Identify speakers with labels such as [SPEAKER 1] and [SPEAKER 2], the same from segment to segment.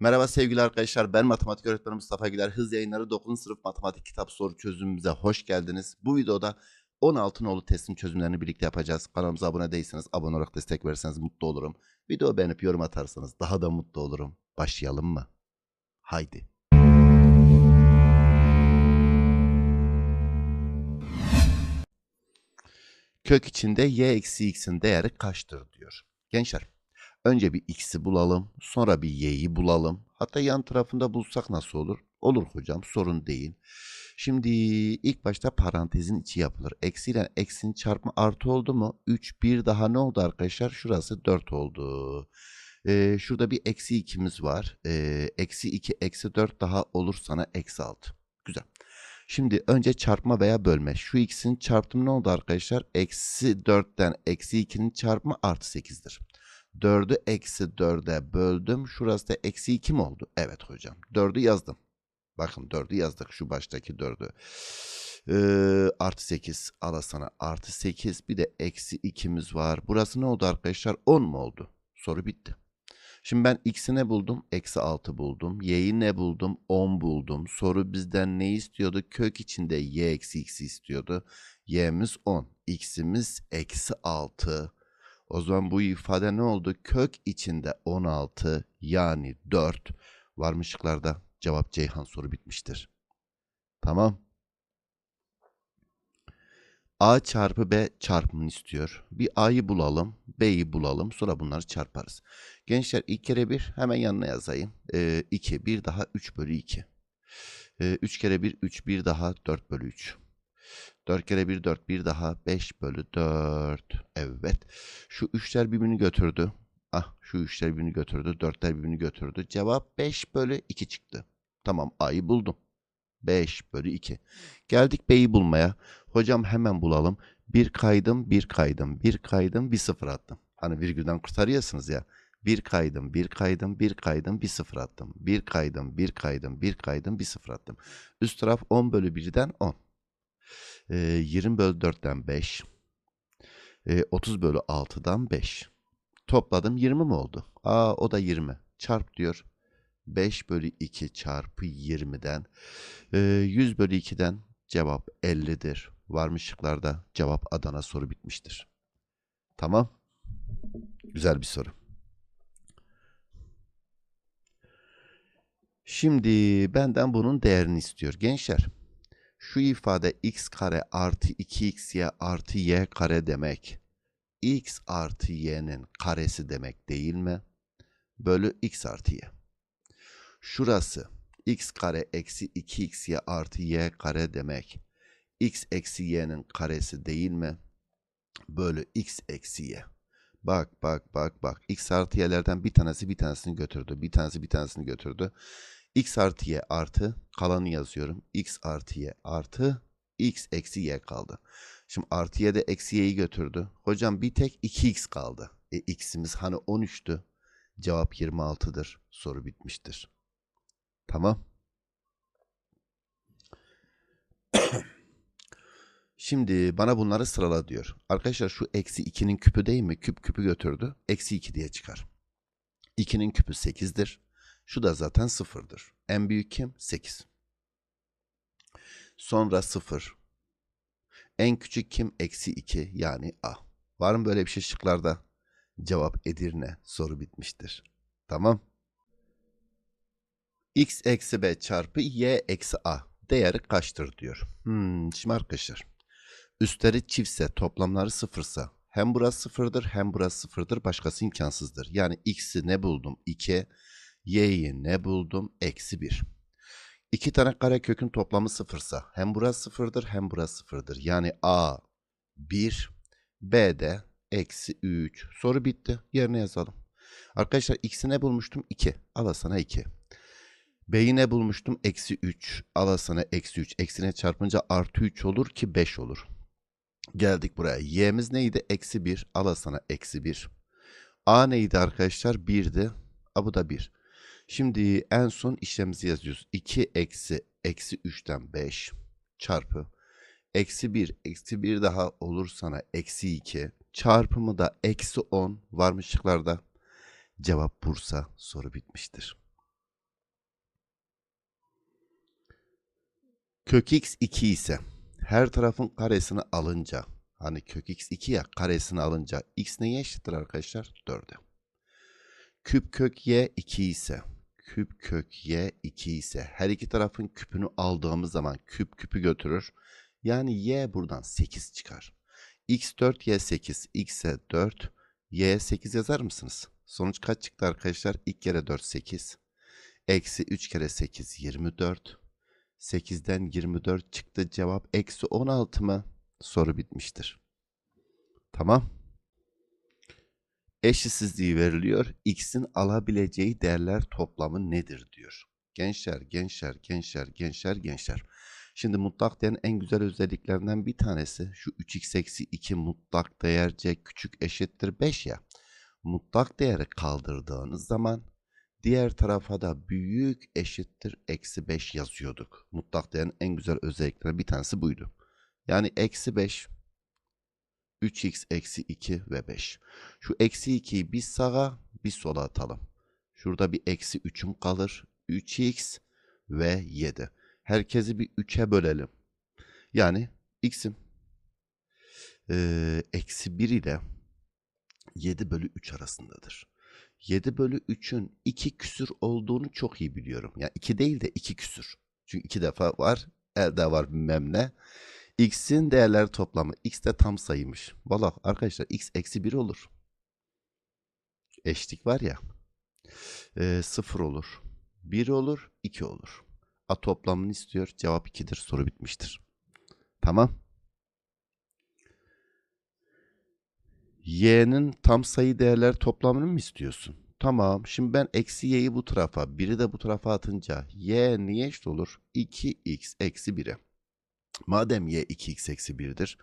[SPEAKER 1] Merhaba sevgili arkadaşlar. Ben matematik öğretmeni Mustafa Güler. Hız yayınları 9. sınıf matematik kitap soru çözümümüze hoş geldiniz. Bu videoda 16 nolu testin çözümlerini birlikte yapacağız. Kanalımıza abone değilseniz abone olarak destek verirseniz mutlu olurum. Video beğenip yorum atarsanız daha da mutlu olurum. Başlayalım mı? Haydi. Kök içinde y eksi x'in değeri kaçtır diyor. Gençler önce bir x'i bulalım sonra bir y'yi bulalım. Hatta yan tarafında bulsak nasıl olur? Olur hocam sorun değil. Şimdi ilk başta parantezin içi yapılır. Eksi ile eksinin çarpımı artı oldu mu? 3 bir daha ne oldu arkadaşlar? Şurası 4 oldu. Ee, şurada bir eksi 2'miz var. Ee, eksi 2 eksi 4 daha olur sana eksi 6. Güzel. Şimdi önce çarpma veya bölme. Şu x'in çarpımı ne oldu arkadaşlar? Eksi 4'ten eksi 2'nin çarpımı artı 8'dir. 4'ü eksi 4'e böldüm. Şurası da eksi 2 mi oldu? Evet hocam. 4'ü yazdım. Bakın 4'ü yazdık. Şu baştaki 4'ü. Ee, artı 8. Ala sana artı 8. Bir de eksi 2'miz var. Burası ne oldu arkadaşlar? 10 mu oldu? Soru bitti. Şimdi ben x'i ne buldum? Eksi 6 buldum. Y'yi ne buldum? 10 buldum. Soru bizden ne istiyordu? Kök içinde y eksi x'i istiyordu. Y'miz 10. X'imiz eksi 6. O zaman bu ifade ne oldu? Kök içinde 16 yani 4. Var mı şıklarda? Cevap Ceyhan soru bitmiştir. Tamam. A çarpı B çarpımını istiyor. Bir A'yı bulalım, B'yi bulalım. Sonra bunları çarparız. Gençler ilk kere 1 hemen yanına yazayım. 2, 1 daha 3 bölü 2. 3 kere 1, 3, 1 daha 4 bölü 3. 4 kere 1, 4, 1 daha 5 bölü 4. Evet. Şu 3'ler birbirini götürdü. Ah şu 3'ler birbirini götürdü. 4'ler birbirini götürdü. Cevap 5 bölü 2 çıktı. Tamam A'yı buldum. 5 bölü 2. Geldik B'yi bulmaya. Hocam hemen bulalım. Bir kaydım, bir kaydım, bir kaydım, bir sıfır attım. Hani virgülden kurtarıyorsunuz ya. Bir kaydım, bir kaydım, bir kaydım, bir sıfır attım. Bir kaydım, bir kaydım, bir kaydım, bir sıfır attım. Üst taraf 10 bölü 1'den 10. Ee, 20 bölü 4'ten 5. Ee, 30 bölü 6'dan 5. Topladım 20 mi oldu? Aa o da 20. Çarp diyor. 5 bölü 2 çarpı 20'den. Ee, 100 bölü 2'den cevap 50'dir. Var mı şıklarda? Cevap Adana soru bitmiştir. Tamam. Güzel bir soru. Şimdi benden bunun değerini istiyor. Gençler şu ifade x kare artı 2xy artı y kare demek x artı y'nin karesi demek değil mi? Bölü x artı y. Şurası x kare eksi 2xy artı y kare demek x eksi y'nin karesi değil mi? Bölü x eksi y. Bak bak bak bak. x artı y'lerden bir tanesi bir tanesini götürdü. Bir tanesi bir tanesini götürdü. X artı y artı kalanı yazıyorum. x artı y artı x eksi y kaldı. Şimdi artı y de eksi y'yi götürdü. Hocam bir tek 2x kaldı. E x'imiz hani 13'tü. Cevap 26'dır. Soru bitmiştir. Tamam. Şimdi bana bunları sırala diyor. Arkadaşlar şu eksi 2'nin küpü değil mi? Küp küpü götürdü. Eksi 2 diye çıkar. 2'nin küpü 8'dir. Şu da zaten 0'dır. En büyük kim? 8. Sonra 0. En küçük kim? Eksi 2 yani A. Var mı böyle bir şey şıklarda? Cevap Edirne. Soru bitmiştir. Tamam. x eksi b çarpı y eksi a değeri kaçtır diyor. Hmm, şimdi arkadaşlar üstleri çiftse toplamları sıfırsa hem burası sıfırdır hem burası sıfırdır başkası imkansızdır. Yani x'i ne buldum? 2 y'yi ne buldum? Eksi 1. İki tane kare kökün toplamı sıfırsa hem burası sıfırdır hem burası sıfırdır. Yani a 1 b de eksi 3. Soru bitti. Yerine yazalım. Arkadaşlar x'i ne bulmuştum? 2. Al sana 2. B'yi ne bulmuştum? Eksi 3. Al sana eksi 3. Eksine çarpınca artı 3 olur ki 5 olur. Geldik buraya. Y'miz neydi? Eksi 1. Al sana eksi 1. A neydi arkadaşlar? 1'di. A bu da 1. Şimdi en son işlemimizi yazıyoruz. 2 eksi eksi 3'ten 5 çarpı eksi 1 eksi 1 daha olur sana eksi 2 çarpımı da eksi 10 varmış şıklarda. Cevap Bursa soru bitmiştir. Kök x 2 ise her tarafın karesini alınca hani kök x 2 ya karesini alınca x neye eşittir arkadaşlar? 4'e. Küp kök y 2 ise küp kök y 2 ise her iki tarafın küpünü aldığımız zaman küp küpü götürür. Yani y buradan 8 çıkar. x 4 y 8 x'e 4 y 8 yazar mısınız? Sonuç kaç çıktı arkadaşlar? İlk kere 4 8. Eksi 3 kere 8 24. 8'den 24 çıktı. Cevap eksi 16 mı? Soru bitmiştir. Tamam. Eşitsizliği veriliyor. X'in alabileceği değerler toplamı nedir diyor. Gençler, gençler, gençler, gençler, gençler. Şimdi mutlak değerin en güzel özelliklerinden bir tanesi şu 3x eksi 2 mutlak değer c küçük eşittir 5 ya. Mutlak değeri kaldırdığınız zaman diğer tarafa da büyük eşittir eksi 5 yazıyorduk. Mutlak değerin en güzel özelliklerinden bir tanesi buydu. Yani eksi 5 3x eksi 2 ve 5. Şu eksi 2'yi bir sağa bir sola atalım. Şurada bir eksi 3'üm kalır. 3x ve 7. Herkesi bir 3'e bölelim. Yani x'im eksi 1 ile 7 bölü 3 arasındadır. 7 bölü 3'ün 2 küsür olduğunu çok iyi biliyorum. Yani 2 değil de 2 küsür. Çünkü 2 defa var. Elde var bilmem ne. X'in değerleri toplamı. X de tam sayıymış. Valla arkadaşlar x eksi 1 olur. Eşlik var ya. E, 0 olur. 1 olur. 2 olur. A toplamını istiyor. Cevap 2'dir. Soru bitmiştir. Tamam. Y'nin tam sayı değerler toplamını mı istiyorsun? Tamam. Şimdi ben eksi y'yi bu tarafa, biri de bu tarafa atınca y niye eşit olur? 2x eksi 1'e. Madem y 2x eksi 1'dir,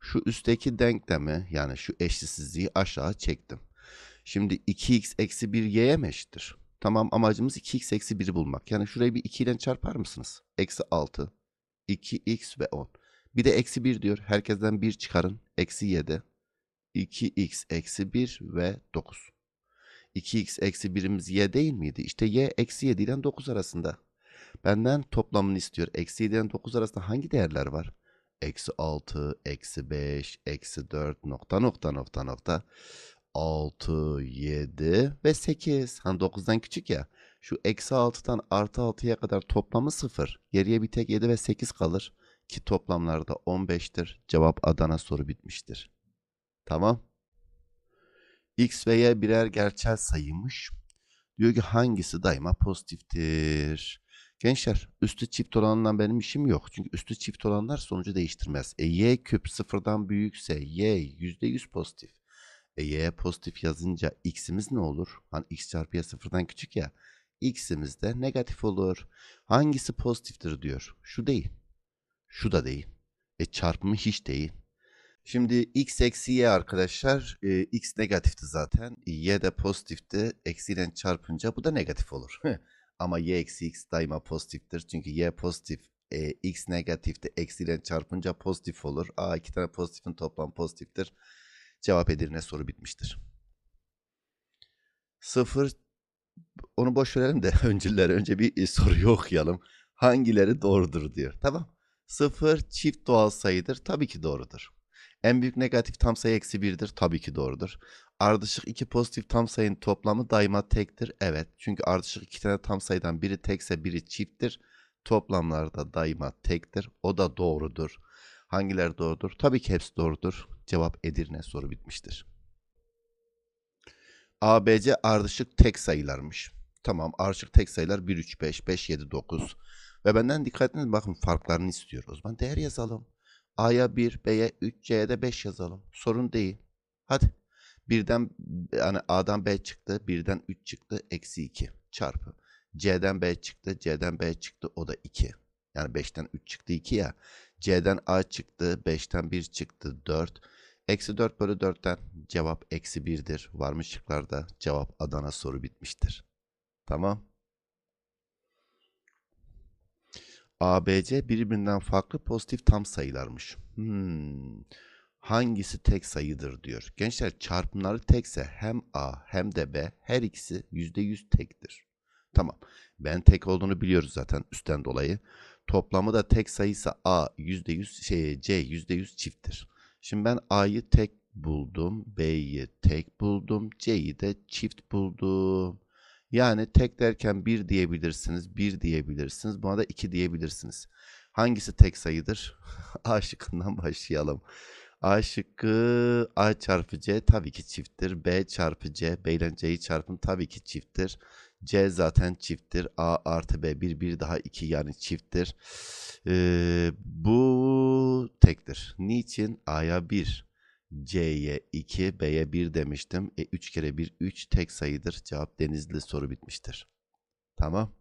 [SPEAKER 1] şu üstteki denklemi yani şu eşitsizliği aşağı çektim. Şimdi 2x eksi 1 y'ye mi eşittir? Tamam amacımız 2x eksi 1'i bulmak. Yani şurayı bir 2 ile çarpar mısınız? Eksi 6, 2x ve 10. Bir de eksi 1 diyor. Herkesten 1 çıkarın. Eksi 7, 2x eksi 1 ve 9. 2x eksi 1'imiz y değil miydi? İşte y eksi 7 ile 9 arasında. Benden toplamını istiyor. Eksi 7 ile 9 arasında hangi değerler var? Eksi 6, eksi 5, eksi 4 nokta nokta nokta nokta. 6, 7 ve 8. Hani 9'dan küçük ya. Şu eksi 6'dan artı 6'ya kadar toplamı 0. Geriye bir tek 7 ve 8 kalır. Ki toplamlarda 15'tir. Cevap Adana soru bitmiştir. Tamam. X ve Y birer gerçel sayıymış. Diyor ki hangisi daima pozitiftir? Gençler üstü çift olanla benim işim yok. Çünkü üstü çift olanlar sonucu değiştirmez. E, y küp sıfırdan büyükse y %100 pozitif. E, y'ye pozitif yazınca x'imiz ne olur? Hani x çarpı y sıfırdan küçük ya. x'imiz de negatif olur. Hangisi pozitiftir diyor. Şu değil. Şu da değil. E çarpımı hiç değil. Şimdi x eksi y arkadaşlar. E, x negatifti zaten. Y de pozitifti. Eksiyle çarpınca bu da negatif olur. Ama y eksi x daima pozitiftir. Çünkü y pozitif, e, x negatifti. Eksiyle çarpınca pozitif olur. A iki tane pozitifin toplam pozitiftir. Cevap Edirne soru bitmiştir. Sıfır onu boş verelim de önceleri önce bir e, soruyu okuyalım. Hangileri doğrudur diyor. Tamam. Sıfır çift doğal sayıdır. Tabii ki doğrudur. En büyük negatif tam sayı eksi birdir. Tabii ki doğrudur. Ardışık iki pozitif tam sayının toplamı daima tektir. Evet. Çünkü ardışık iki tane tam sayıdan biri tekse biri çifttir. Toplamlarda daima tektir. O da doğrudur. Hangileri doğrudur? Tabii ki hepsi doğrudur. Cevap Edirne soru bitmiştir. ABC ardışık tek sayılarmış. Tamam ardışık tek sayılar 1, 3, 5, 5, 7, 9. Ve benden dikkat edin bakın farklarını istiyor. O zaman değer yazalım. A'ya 1, B'ye 3, C'ye de 5 yazalım. Sorun değil. Hadi. Birden yani A'dan B çıktı. Birden 3 çıktı. Eksi 2 çarpı. C'den B çıktı. C'den B çıktı. O da 2. Yani 5'ten 3 çıktı 2 ya. C'den A çıktı. 5'ten 1 çıktı 4. Eksi 4 bölü 4'ten cevap eksi 1'dir. Varmış şıklarda cevap Adana soru bitmiştir. Tamam. ABC birbirinden farklı pozitif tam sayılarmış. Hmm. Hangisi tek sayıdır diyor. Gençler çarpımları tekse hem A hem de B her ikisi %100 tektir. Tamam. Ben tek olduğunu biliyoruz zaten üstten dolayı. Toplamı da tek sayıysa A %100 şey C %100 çifttir. Şimdi ben A'yı tek buldum. B'yi tek buldum. C'yi de çift buldum. Yani tek derken 1 diyebilirsiniz. 1 diyebilirsiniz. Buna da 2 diyebilirsiniz. Hangisi tek sayıdır? A şıkkından başlayalım. A şıkkı A çarpı C tabii ki çifttir. B çarpı C, B ile C'yi çarpın tabii ki çifttir. C zaten çifttir. A artı B 1 1 daha 2 yani çifttir. Ee, bu tektir. Niçin? A'ya 1, C'ye 2, B'ye 1 demiştim. E 3 kere 1 3 tek sayıdır. Cevap Denizli soru bitmiştir. Tamam.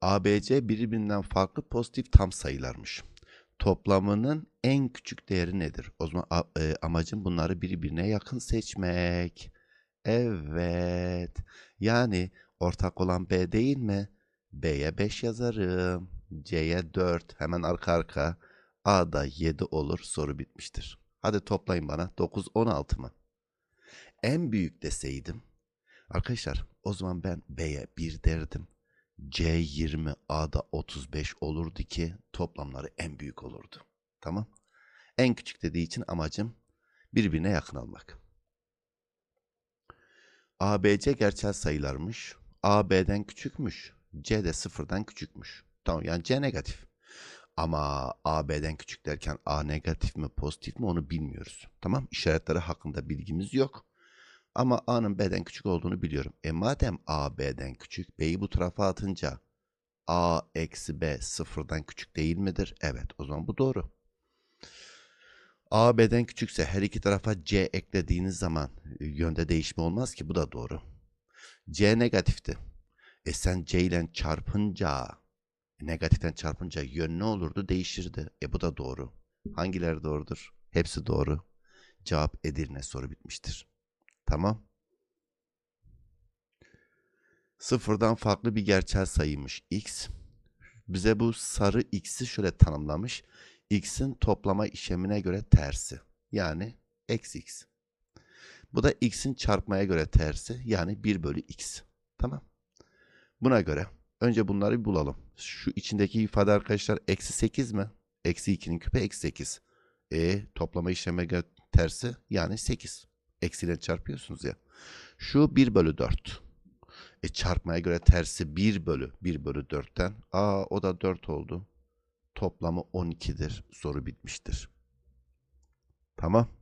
[SPEAKER 1] ABC birbirinden farklı pozitif tam sayılarmış. Toplamının en küçük değeri nedir? O zaman e, amacım bunları birbirine yakın seçmek. Evet. Yani ortak olan B değil mi? B'ye 5 yazarım. C'ye 4. Hemen arka arka. A'da 7 olur. Soru bitmiştir. Hadi toplayın bana. 9, 16 mı? En büyük deseydim. Arkadaşlar o zaman ben B'ye 1 derdim. C20 A'da 35 olurdu ki toplamları en büyük olurdu. Tamam. En küçük dediği için amacım birbirine yakın almak. ABC gerçel sayılarmış. A B'den küçükmüş. C de sıfırdan küçükmüş. Tamam yani C negatif. Ama A B'den küçük derken A negatif mi pozitif mi onu bilmiyoruz. Tamam işaretleri hakkında bilgimiz yok. Ama A'nın B'den küçük olduğunu biliyorum. E madem A B'den küçük, B'yi bu tarafa atınca A eksi B sıfırdan küçük değil midir? Evet o zaman bu doğru. A B'den küçükse her iki tarafa C eklediğiniz zaman e, yönde değişme olmaz ki bu da doğru. C negatifti. E sen C ile çarpınca negatiften çarpınca yön ne olurdu? Değişirdi. E bu da doğru. Hangileri doğrudur? Hepsi doğru. Cevap Edirne soru bitmiştir. Tamam. Sıfırdan farklı bir gerçel sayıymış x. Bize bu sarı x'i şöyle tanımlamış. x'in toplama işlemine göre tersi. Yani eksi x. Bu da x'in çarpmaya göre tersi. Yani 1 bölü x. Tamam. Buna göre önce bunları bir bulalım. Şu içindeki ifade arkadaşlar eksi 8 mi? Eksi 2'nin küpü eksi 8. E toplama işlemine göre tersi yani 8. Eksiyle çarpıyorsunuz ya. Şu 1 bölü 4. E çarpmaya göre tersi 1 bölü 1 bölü 4'ten. Aa o da 4 oldu. Toplamı 12'dir. Soru bitmiştir. Tamam.